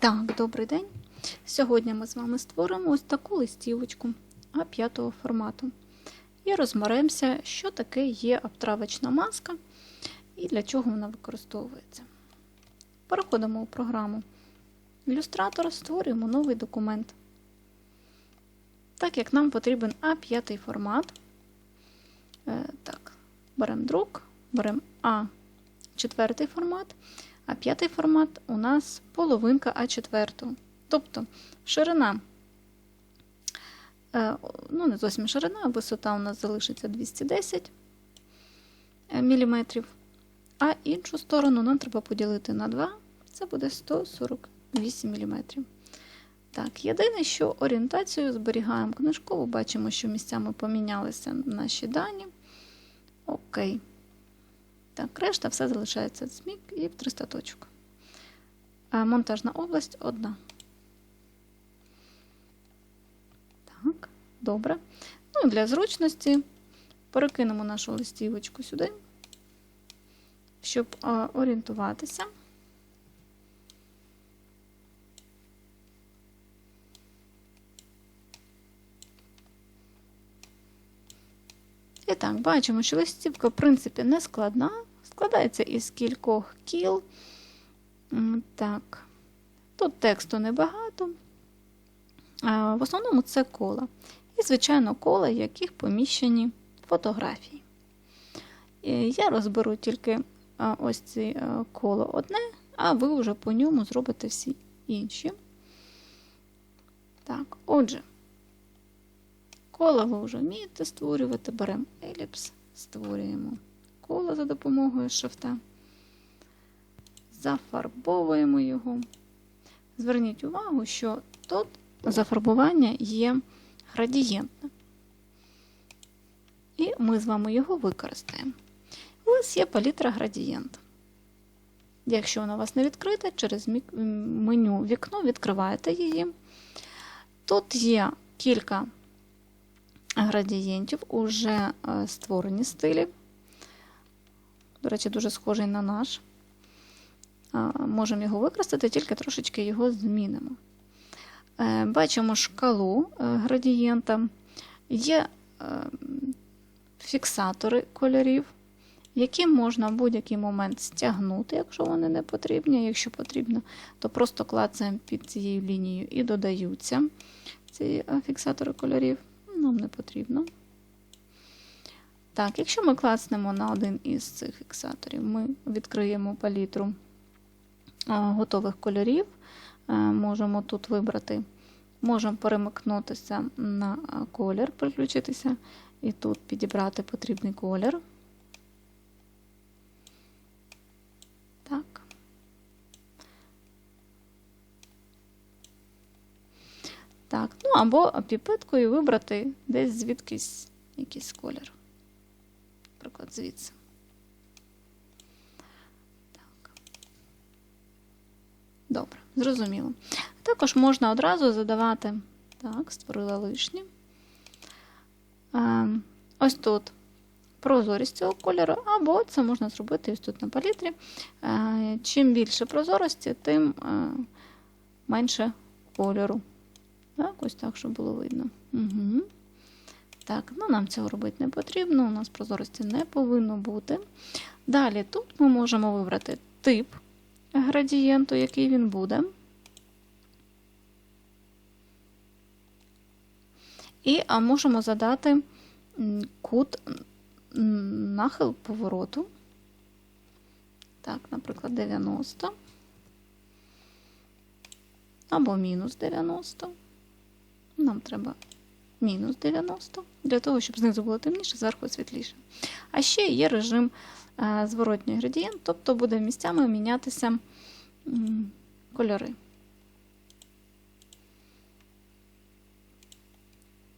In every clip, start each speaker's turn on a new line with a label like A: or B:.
A: Так, добрий день. Сьогодні ми з вами створимо ось таку листівочку А5 формату. І розберемося, що таке є обтравочна маска і для чого вона використовується. Переходимо у програму Ілюстратор, створюємо новий документ. Так як нам потрібен А5 формат, е, так, беремо друк, беремо А4 формат. А п'ятий формат у нас половинка А4. Тобто ширина, е, ну не зовсім ширина, висота у нас залишиться 210 мм, а іншу сторону нам треба поділити на 2, це буде 148 мм. Так, єдине, що орієнтацію зберігаємо книжково, бачимо, що місцями помінялися наші дані. Окей. Так, решта все залишається змік і в 300 точок. Монтажна область одна. Так, добре. Ну і для зручності перекинемо нашу листівочку сюди, щоб орієнтуватися. І так, бачимо, що листівка, в принципі, не складна. Складається із кількох кіл. Так, тут тексту небагато. В основному це кола. І, звичайно, кола, в яких поміщені фотографії. Я розберу тільки ось це коло одне, а ви вже по ньому зробите всі інші. Так, отже, коло ви вже вмієте створювати, беремо еліпс, створюємо коло за допомогою шрифта. Зафарбовуємо його. Зверніть увагу, що тут зафарбування є градієнтне. І ми з вами його використаємо. Ось є палітра градієнт. Якщо вона у вас не відкрита, через меню вікно відкриваєте її. Тут є кілька градієнтів, уже створені стилі. До речі, дуже схожий на наш. Можемо його використати, тільки трошечки його змінимо. Е, бачимо шкалу е, градієнта, є е, фіксатори кольорів, які можна в будь-який момент стягнути, якщо вони не потрібні. Якщо потрібно, то просто клацаємо під цією лінією і додаються ці фіксатори кольорів. Нам не потрібно. Так, якщо ми клацнемо на один із цих фіксаторів, ми відкриємо палітру готових кольорів. Можемо тут вибрати, можемо перемикнутися на колір, переключитися, і тут підібрати потрібний колір. Так. Так, ну або піпеткою вибрати десь звідкись якийсь колір. Наприклад, звідси. Так. Добре, зрозуміло. Також можна одразу задавати, так, створила лишнє. Ось тут прозорість цього кольору, або це можна зробити ось тут на палітрі. Чим більше прозорості, тим менше кольору. Так, ось так, щоб було видно. Угу. Так, ну нам цього робити не потрібно, у нас прозорості не повинно бути. Далі тут ми можемо вибрати тип градієнту, який він буде. І можемо задати кут нахил повороту. Так, наприклад, 90 або мінус 90. Нам треба мінус 90, для того, щоб знизу було темніше, зверху світліше. А ще є режим зворотній градієнт, тобто буде місцями мінятися кольори.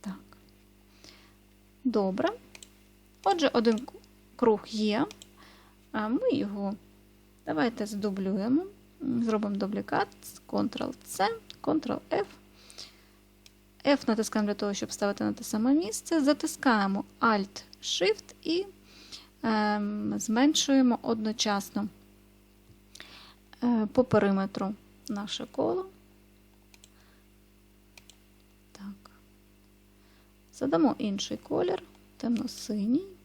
A: Так. Добре. Отже, один круг є. Ми його давайте здублюємо. Зробимо дублікат, Ctrl-C, Ctrl-F. F натискаємо для того, щоб ставити на те саме місце. Затискаємо Alt-Shift і е, зменшуємо одночасно е, по периметру наше коло. Так. Задамо інший колір, темно-синій.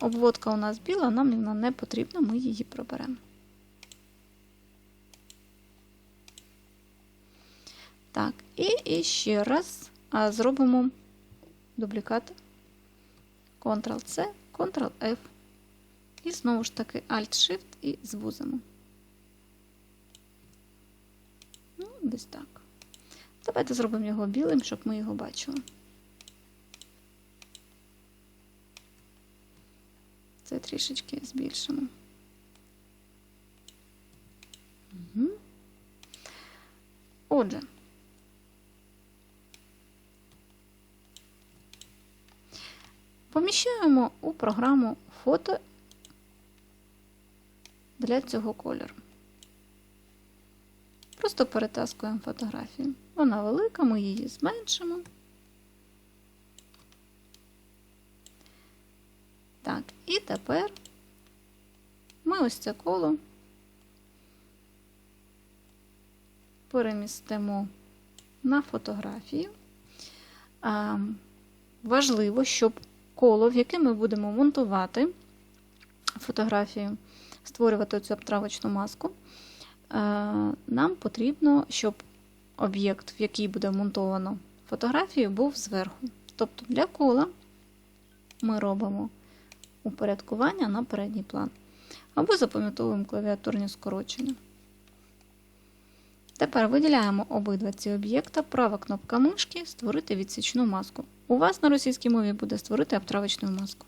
A: Обводка у нас біла, нам вона не потрібна, ми її приберемо. Так, і, і ще раз зробимо дублікат Ctrl-C, Ctrl-F. І знову ж таки Alt-Shift і звузимо. Ну, десь так. Давайте зробимо його білим, щоб ми його бачили. Це трішечки збільшимо. Угу. Отже, поміщаємо у програму фото для цього кольору. Просто перетаскуємо фотографію. Вона велика, ми її зменшимо. Так, і тепер ми ось це коло перемістимо на фотографію. Важливо, щоб коло, в яке ми будемо монтувати фотографію, створювати цю обтравочну маску, нам потрібно, щоб об'єкт, в який буде монтовано фотографію, був зверху. Тобто для кола ми робимо упорядкування на передній план. Або запам'ятовуємо клавіатурні скорочення. Тепер виділяємо обидва ці об'єкта, права кнопка мишки Створити відсічну маску. У вас на російській мові буде створити обтравочну маску.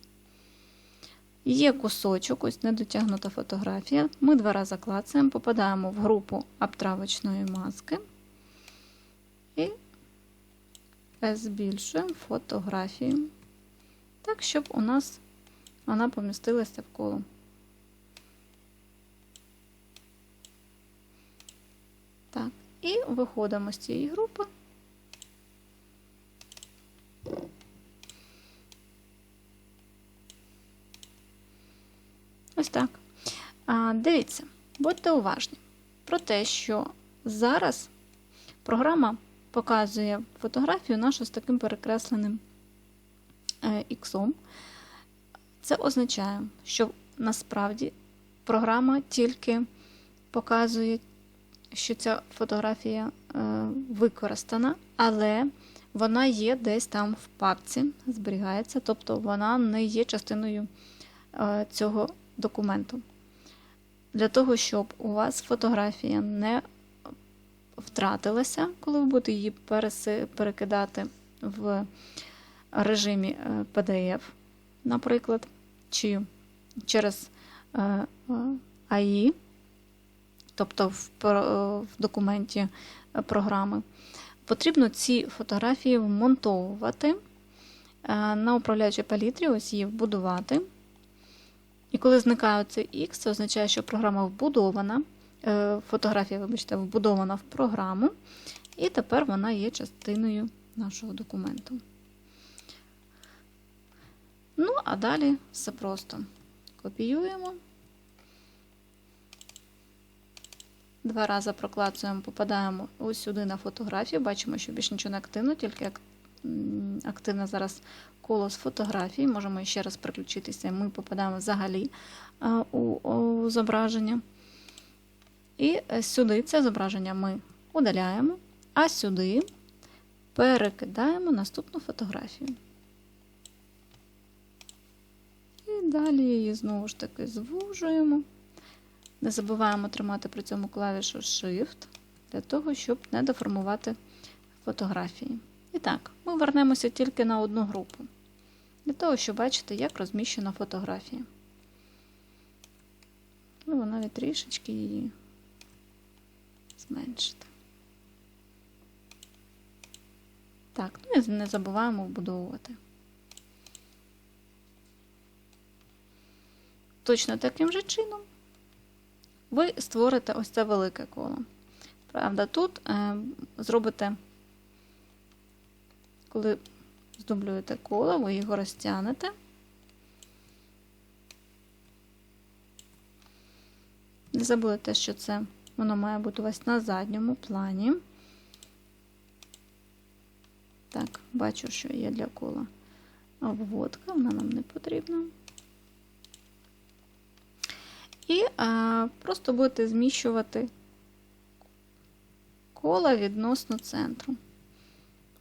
A: Є кусочок, ось недотягнута фотографія. Ми два рази клацаємо, попадаємо в групу обтравочної маски і збільшуємо фотографію, так, щоб у нас вона помістилася в коло. Так, і виходимо з цієї групи. Ось так. А, Дивіться, будьте уважні про те, що зараз програма показує фотографію нашу з таким перекресленим е, іксом. Це означає, що насправді програма тільки показує, що ця фотографія е, використана, але вона є десь там в папці, зберігається, тобто вона не є частиною е, цього документу. Для того, щоб у вас фотографія не втратилася, коли ви будете її перекидати в режимі PDF, наприклад, чи через AI, тобто в документі програми, потрібно ці фотографії вмонтовувати на управляючій палітрі, ось її вбудувати. І коли зникає цей X, це означає, що програма вбудована, фотографія, вибачте, вбудована в програму, і тепер вона є частиною нашого документу. Ну, а далі все просто копіюємо, два рази проклацуємо, попадаємо ось сюди на фотографію. Бачимо, що більш нічого не активно, тільки активне зараз коло з фотографії. Можемо ще раз переключитися, ми попадаємо взагалі у зображення. І сюди це зображення ми удаляємо, а сюди перекидаємо наступну фотографію. І далі її знову ж таки звужуємо. Не забуваємо тримати при цьому клавішу Shift для того, щоб не деформувати фотографії. І так, ми вернемося тільки на одну групу, для того, щоб бачити, як розміщена фотографія. Ну, навіть трішечки її зменшити. Так, ну і не забуваємо вбудовувати. Точно таким же чином ви створите ось це велике коло. Правда, тут е, зробите, коли здублюєте коло, ви його розтягнете. Не забудьте, що це воно має бути у вас на задньому плані. Так, бачу, що є для кола обводка, вона нам не потрібна. І а, просто будете зміщувати кола відносно центру.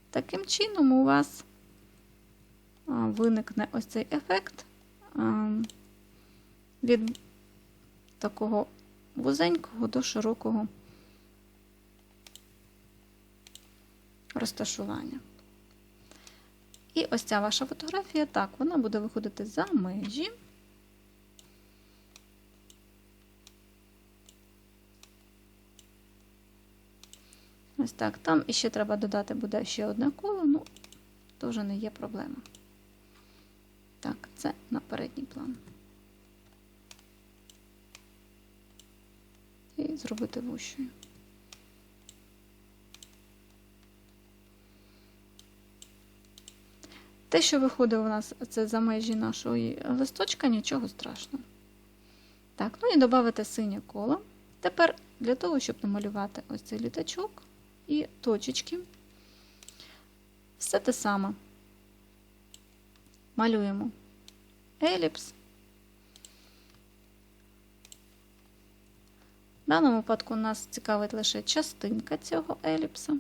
A: Таким чином, у вас а, виникне ось цей ефект а, від такого вузенького до широкого розташування. І ось ця ваша фотографія, так, вона буде виходити за межі. Ось так. Там іще треба додати буде ще одне коло, ну, то вже не є проблема. Так, це на передній план. І зробити вущою. Те, що виходить у нас це за межі нашої листочка, нічого страшного. Так, ну і додати синє коло. Тепер для того, щоб намалювати ось цей літачок і точечки, все те саме. Малюємо еліпс. В даному випадку нас цікавить лише частинка цього еліпса.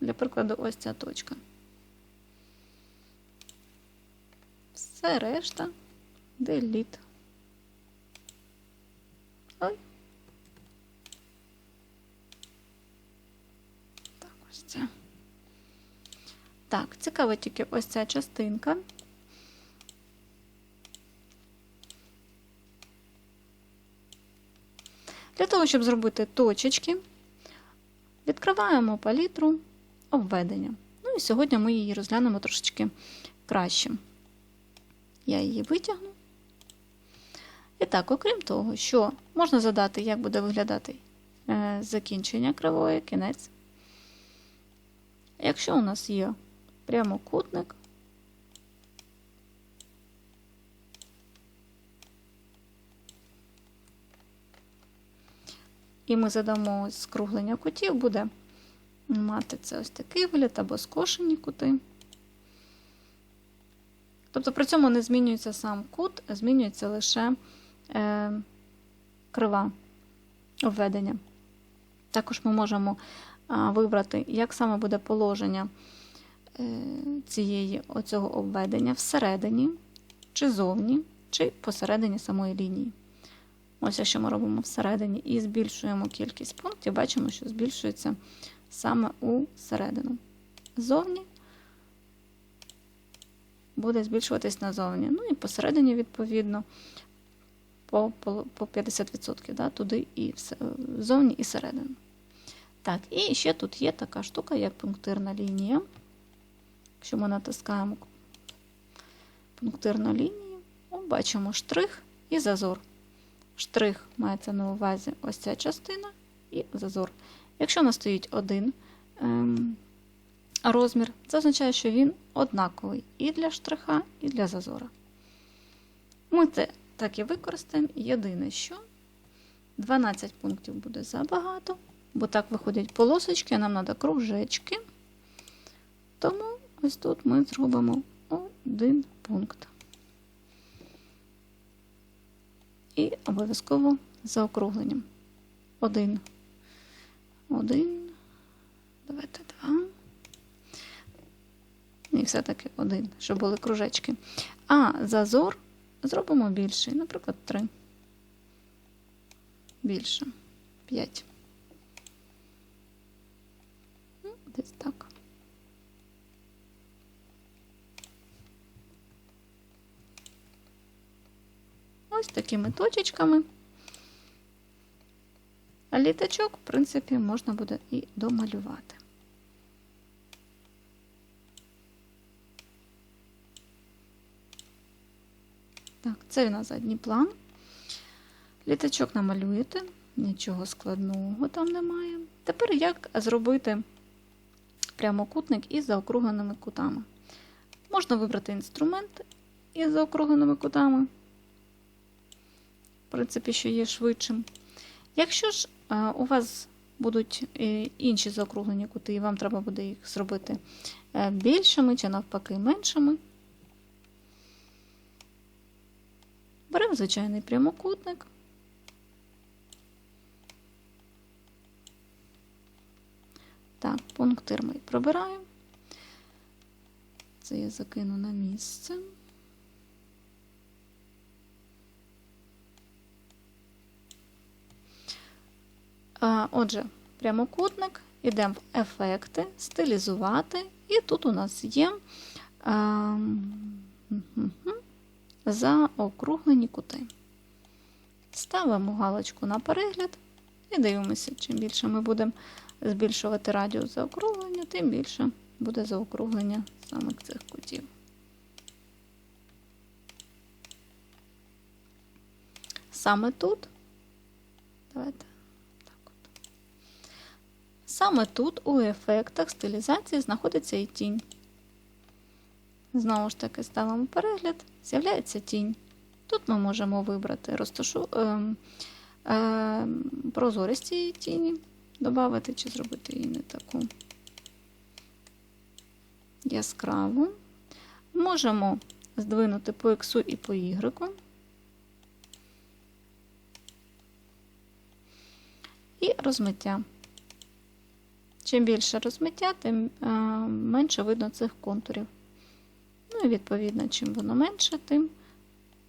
A: Для прикладу, ось ця точка. Все решта деліт. Ой. Ось. Так, цікаво тільки ось ця частинка. Для того, щоб зробити точечки, відкриваємо палітру обведення. Ну і сьогодні ми її розглянемо трошечки краще. Я її витягну. І так, окрім того, що можна задати, як буде виглядати е, закінчення кривої, кінець. Якщо у нас є прямокутник, і ми задамо скруглення кутів, буде мати це ось такий вигляд або скошені кути. Тобто при цьому не змінюється сам кут, змінюється лише е, крива обведення. Також ми можемо вибрати, як саме буде положення е, цієї оцього обведення всередині, чи зовні, чи посередині самої лінії. Ось, якщо ми робимо всередині і збільшуємо кількість пунктів, бачимо, що збільшується саме у середину. Зовні буде збільшуватись назовні. Ну і посередині, відповідно, по по 50%, да, туди і зовні і середину. Так, і ще тут є така штука, як пунктирна лінія. Якщо ми натискаємо пунктирну лінію, бачимо штрих і зазор. Штрих мається на увазі ось ця частина і зазор. Якщо у нас стоїть один ем, розмір, це означає, що він однаковий і для штриха, і для зазора. Ми це так і використаємо. Єдине, що 12 пунктів буде забагато, бо так виходять полосочки, а нам треба кружечки. Тому ось тут ми зробимо один пункт. І обов'язково за округленням. Один. Один. Давайте два. І все-таки один, щоб були кружечки. А зазор зробимо більший, наприклад, три. Більше. П'ять. Ну, десь так. Ось такими точечками. А літачок, в принципі, можна буде і домалювати. Так, це на задній план. Літачок намалюєте, нічого складного там немає. Тепер як зробити прямокутник із заокругленими кутами. Можна вибрати інструмент із заокругленими кутами, в принципі, що є швидшим. Якщо ж е, у вас будуть е, інші заокруглені кути, і вам треба буде їх зробити е, більшими чи навпаки меншими, беремо звичайний прямокутник. Так, пунктир ми пробираємо. Це я закину на місце. Отже, прямокутник, йдемо в ефекти, стилізувати, і тут у нас є заокруглені кути. Ставимо галочку на перегляд і дивимося, чим більше ми будемо збільшувати радіус заокруглення, тим більше буде заокруглення саме цих кутів. Саме тут, давайте так от. Саме тут у ефектах стилізації знаходиться і тінь. Знову ж таки, ставимо перегляд, з'являється тінь. Тут ми можемо вибрати розташу, е, е, прозорість цієї тіні, додати чи зробити її не таку яскраву. Можемо здвинути по X і по Y. І розмиття. Чим більше розмиття, тим е, менше видно цих контурів. Ну і відповідно, чим воно менше, тим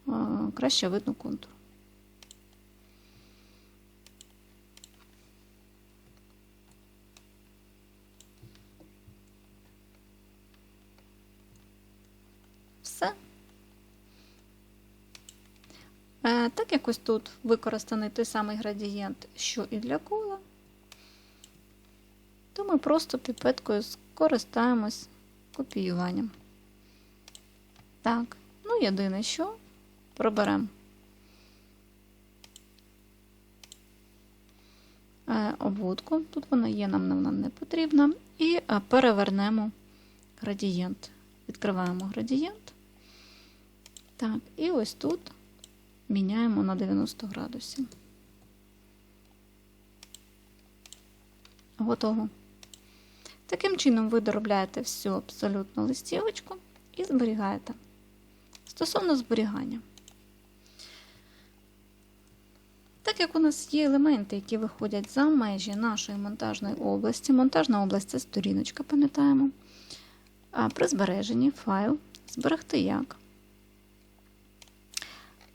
A: е, краще видно контур. Все. Е, Так як ось тут використаний той самий градієнт, що і для кола, то ми просто піпеткою скористаємось копіюванням. Так, ну єдине що проберемо е, обводку, тут вона є, нам вона не потрібна, і е, перевернемо градієнт. Відкриваємо градієнт. Так, і ось тут міняємо на 90 градусів. Готово. Таким чином ви доробляєте всю абсолютно листівочку і зберігаєте. Стосовно зберігання. Так як у нас є елементи, які виходять за межі нашої монтажної області, монтажна область це сторіночка, пам'ятаємо. А при збереженні файл зберегти як.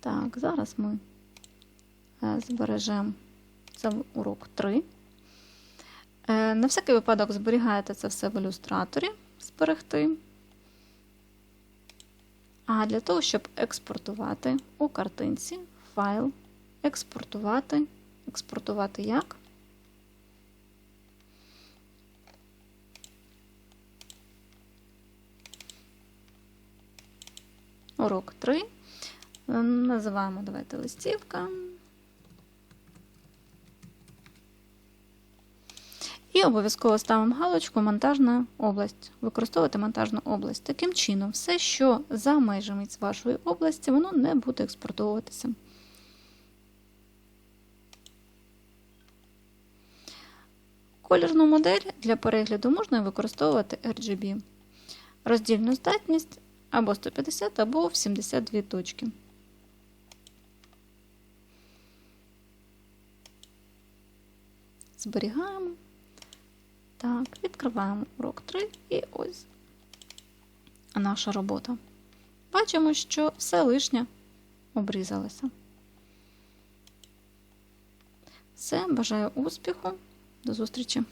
A: Так, зараз ми е, збережемо це урок 3. Е, на всякий випадок зберігаєте це все в ілюстраторі зберегти. А для того, щоб експортувати у картинці файл, експортувати, експортувати як? Урок 3. Називаємо давайте листівка. І обов'язково ставимо галочку монтажна область. Використовувати монтажну область. Таким чином, все, що за межами вашої області, воно не буде експортовуватися. Колірну модель для перегляду можна використовувати RGB. Роздільну здатність або 150, або в 72 точки. Зберігаємо. Так, відкриваємо урок 3 і ось наша робота. Бачимо, що все лишнє обрізалося. Все, бажаю успіху, до зустрічі!